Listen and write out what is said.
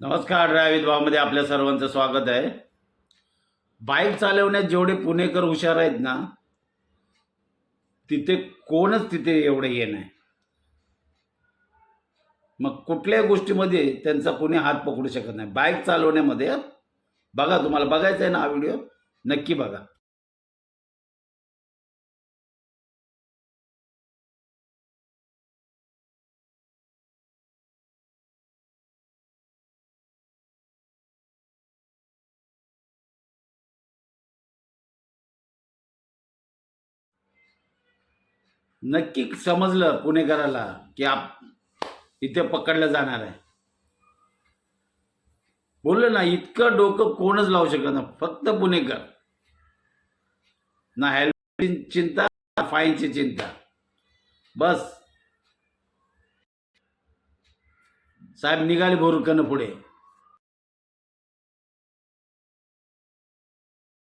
नमस्कार ड्रायव्हित भावामध्ये आपल्या सर्वांचं स्वागत आहे. बाईक चालवण्यात जेवढे पुणेकर हुशार आहेत ना तिथे कोणच तिथे एवढे ये नाही. मग कुठल्याही गोष्टीमध्ये त्यांचा कोणी हात पकडू शकत नाही. बाईक चालवण्यामध्ये बघा तुम्हाला बघायचा आहे ना हा व्हिडिओ नक्की बघा. नक्की समजलं पुणेकराला की आप इथे पकडलं जाणार आहे. बोललं ना इतकं डोकं कोणच लावू शकत ना फक्त पुणेकर. ना हेल्मेटची चिंता ना फाईनची चिंता. बस. साहेब निघाले भोरकनं पुढे.